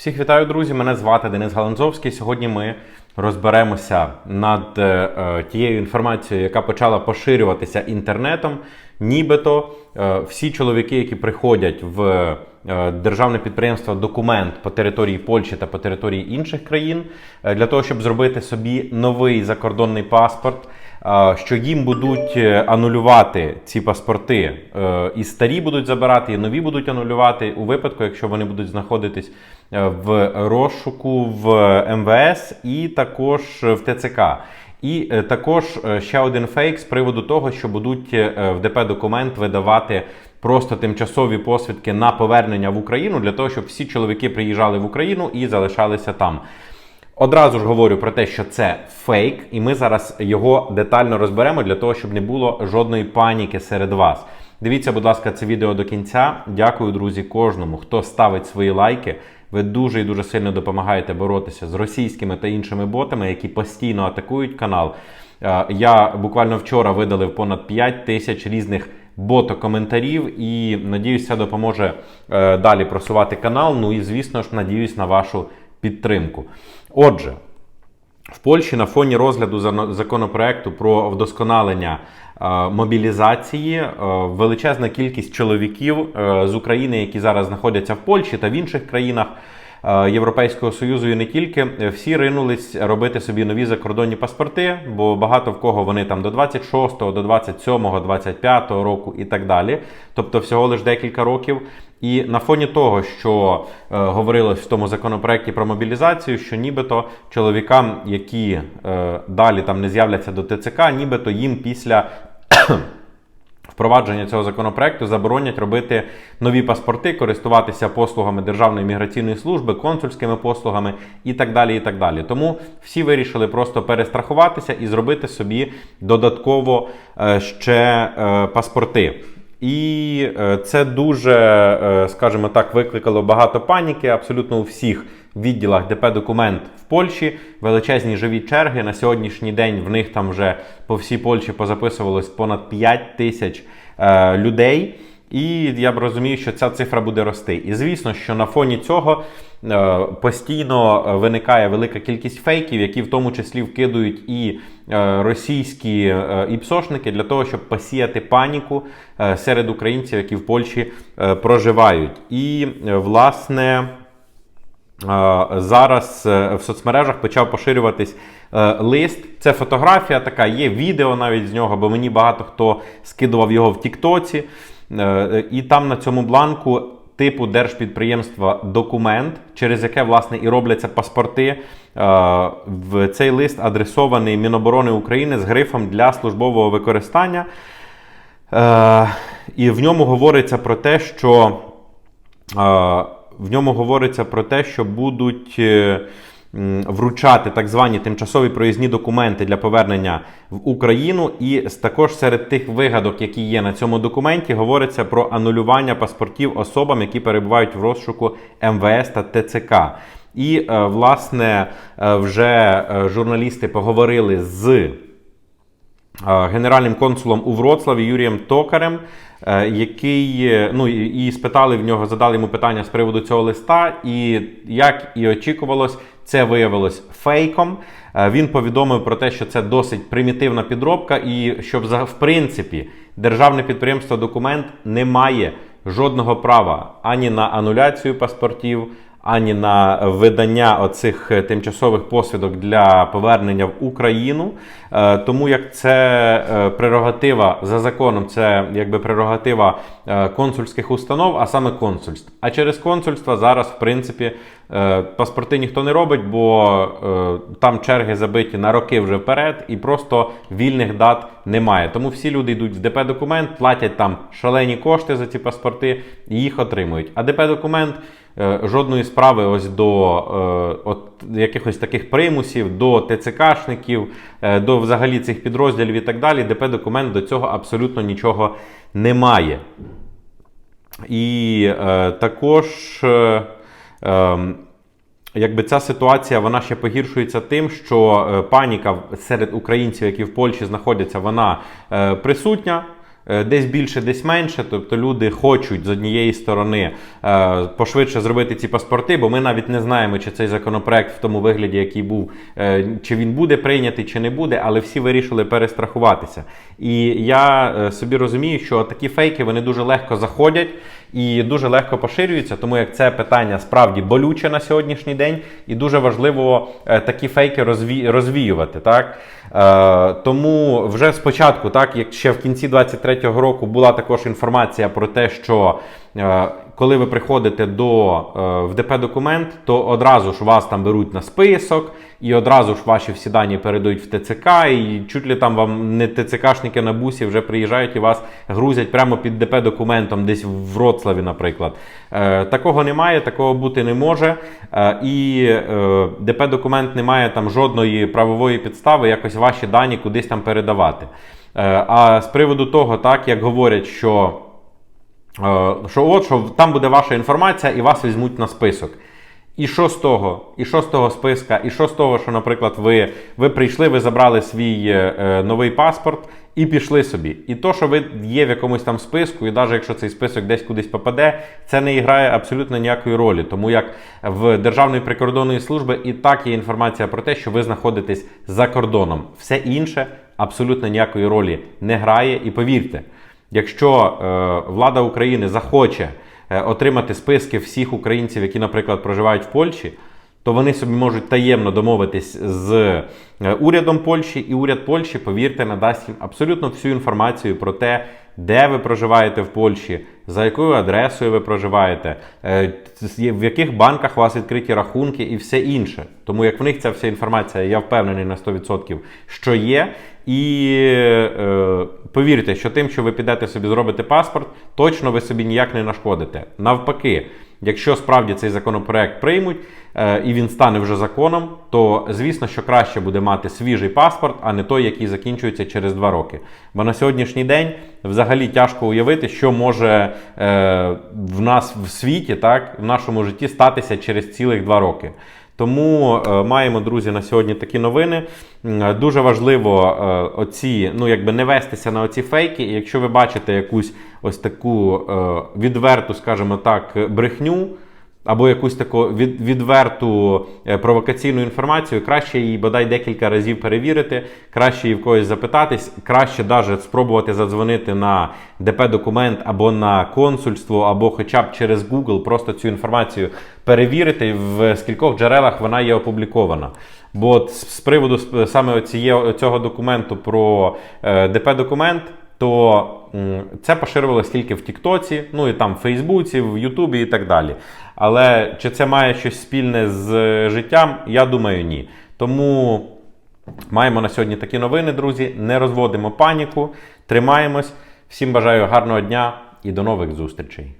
Всіх вітаю, друзі! Мене звати Денис Галанзовський. Сьогодні ми розберемося над е, е, тією інформацією, яка почала поширюватися інтернетом. Нібито е, всі чоловіки, які приходять в державне підприємство документ по території Польщі та по території інших країн, е, для того, щоб зробити собі новий закордонний паспорт. е, Що їм будуть е, анулювати ці паспорти, е, і старі будуть забирати, і нові будуть анулювати у випадку, якщо вони будуть знаходитись е, в розшуку в МВС і також в ТЦК. І е, також е, ще один фейк з приводу того, що будуть е, в ДП документ видавати просто тимчасові посвідки на повернення в Україну для того, щоб всі чоловіки приїжджали в Україну і залишалися там. Одразу ж говорю про те, що це фейк, і ми зараз його детально розберемо для того, щоб не було жодної паніки серед вас. Дивіться, будь ласка, це відео до кінця. Дякую, друзі, кожному, хто ставить свої лайки. Ви дуже і дуже сильно допомагаєте боротися з російськими та іншими ботами, які постійно атакують канал. Е, Я буквально вчора видалив понад 5 тисяч різних бото-коментарів і надіюсь, це допоможе е, далі просувати канал. Ну і звісно ж, надіюсь на вашу підтримку. Отже, в Польщі на фоні розгляду законопроекту про вдосконалення е, мобілізації е, величезна кількість чоловіків з України, які зараз знаходяться в Польщі та в інших країнах. Е, Європейського союзу і не тільки е, всі ринулись робити собі нові закордонні паспорти, бо багато в кого вони там до 26-го, до 27-го, 25-го року і так далі. Тобто всього лише декілька років. І на фоні того, що е, говорилось в тому законопроекті про мобілізацію, що нібито чоловікам, які е, далі там не з'являться до ТЦК, нібито їм після впровадження цього законопроекту заборонять робити нові паспорти, користуватися послугами Державної міграційної служби, консульськими послугами і так далі. і так далі. Тому всі вирішили просто перестрахуватися і зробити собі додатково е, ще е, паспорти. І е, це дуже, скажімо так, викликало багато паніки абсолютно у всіх відділах ДП документ в Польщі. Величезні живі черги. На сьогоднішній день в них там вже по всій Польщі позаписувалось понад 5 тисяч е, людей. І я б розумію, що ця цифра буде рости. І звісно, що на фоні цього е, постійно виникає велика кількість фейків, які в тому числі вкидують і е, російські е, іпсошники для того, щоб посіяти паніку е, серед українців, які в Польщі е, проживають. І е, власне. Зараз е, в соцмережах почав поширюватись е, лист. Це фотографія така, є відео навіть з нього, бо мені багато хто скидував його в Тіктоці. Е, І там на цьому бланку типу держпідприємства документ, через яке власне і робляться паспорти. В цей лист адресований Міноборони України з грифом для службового використання. І в ньому говориться про те, що в ньому говориться про те, що будуть е, вручати так звані тимчасові проїзні документи для повернення в Україну. І також серед тих вигадок, які є на цьому документі, говориться про анулювання паспортів особам, які перебувають в розшуку МВС та ТЦК. І, е, власне, е, вже журналісти поговорили з генеральним консулом у Вроцлаві Юрієм Токарем, е, який е, ну і спитали в нього, задали йому питання з приводу цього листа. І як і очікувалось, це виявилось фейком. Е, Він повідомив про те, що це досить примітивна підробка, і що в принципі державне підприємство документ не має жодного права ані на ануляцію паспортів, ані на видання оцих е, тимчасових посвідок для повернення в Україну, Е, тому як це е, прерогатива за законом, це якби прерогатива консульських установ, а саме консульств. А через консульства зараз, в принципі, паспорти ніхто не робить, бо е, там черги забиті на роки вже вперед, і просто вільних дат немає. Тому всі люди йдуть в ДП документ, платять там шалені кошти за ці паспорти і їх отримують. А ДП документ е, жодної справи ось до е, от якихось таких примусів, до ТЦКшників, е, до взагалі цих підрозділів і так далі. ДП документ до цього абсолютно нічого не має. І е, також. Е, е, Якби ця ситуація вона ще погіршується тим, що е, паніка серед українців, які в Польщі знаходяться, вона е, присутня. е, десь більше, десь менше. Тобто люди хочуть з однієї сторони пошвидше зробити ці паспорти, бо ми навіть не знаємо, чи цей законопроект в тому вигляді, який був, чи він буде прийнятий, чи не буде, але всі вирішили перестрахуватися. І я собі розумію, що такі фейки вони дуже легко заходять і дуже легко поширюється, тому як це питання справді болюче на сьогоднішній день, і дуже важливо е, такі фейки розві... розвіювати. Так? Е, тому вже спочатку, так як ще в кінці 23-го року була також інформація про те, що е, коли ви приходите до е, в ДП документ, то одразу ж вас там беруть на список, і одразу ж ваші всі дані передають в ТЦК, і чуть ли там вам не ТЦКшники на бусі вже приїжджають і вас грузять прямо під ДП документом, десь в Вроцлаві, наприклад. Е, такого немає, такого бути не може. Е, і е, ДП документ не має там жодної правової підстави якось ваші дані кудись там передавати. А з приводу того, так як говорять, що. Е, що от що там буде ваша інформація і вас візьмуть на список. І що з того? І що з того списка? І що з того, що, наприклад, ви, ви прийшли, ви забрали свій е, е, новий паспорт і пішли собі. І то, що ви є в якомусь там списку, і навіть якщо цей список десь кудись попаде, це не грає абсолютно ніякої ролі. Тому як в Державної прикордонної служби і так є інформація про те, що ви знаходитесь за кордоном. Все інше абсолютно ніякої ролі не грає. І повірте. Якщо е, влада України захоче е, отримати списки всіх українців, які, наприклад, проживають в Польщі, то вони собі можуть таємно домовитись з е, урядом Польщі, і уряд Польщі, повірте, надасть їм абсолютно всю інформацію про те, де ви проживаєте в Польщі, за якою адресою ви проживаєте, е, в яких банках у вас відкриті рахунки і все інше. Тому як в них ця вся інформація, я впевнений на 100%, що є. І е, повірте, що тим, що ви підете собі зробите паспорт, точно ви собі ніяк не нашкодите. Навпаки, якщо справді цей законопроект приймуть е, і він стане вже законом, то звісно, що краще буде мати свіжий паспорт, а не той, який закінчується через два роки. Бо на сьогоднішній день взагалі тяжко уявити, що може е, в нас в світі, так, в нашому житті статися через цілих два роки. Тому е, маємо, друзі, на сьогодні такі новини. Дуже важливо е, оці, ну якби не вестися на оці фейки. І якщо ви бачите якусь ось таку е, відверту, скажімо так, брехню. Або якусь таку від, відверту е, провокаційну інформацію, краще її бодай декілька разів перевірити, краще її в когось запитатись, краще навіть спробувати задзвонити на ДП документ або на консульство, або хоча б через Google просто цю інформацію перевірити, в скількох джерелах вона є опублікована. Бо з з приводу саме цього документу про е, ДП документ то це поширювалось тільки в Тіктоці, ну і там в Фейсбуці, в Ютубі і так далі. Але чи це має щось спільне з е, життям? Я думаю, ні. Тому маємо на сьогодні такі новини, друзі. Не розводимо паніку, тримаємось. Всім бажаю гарного дня і до нових зустрічей.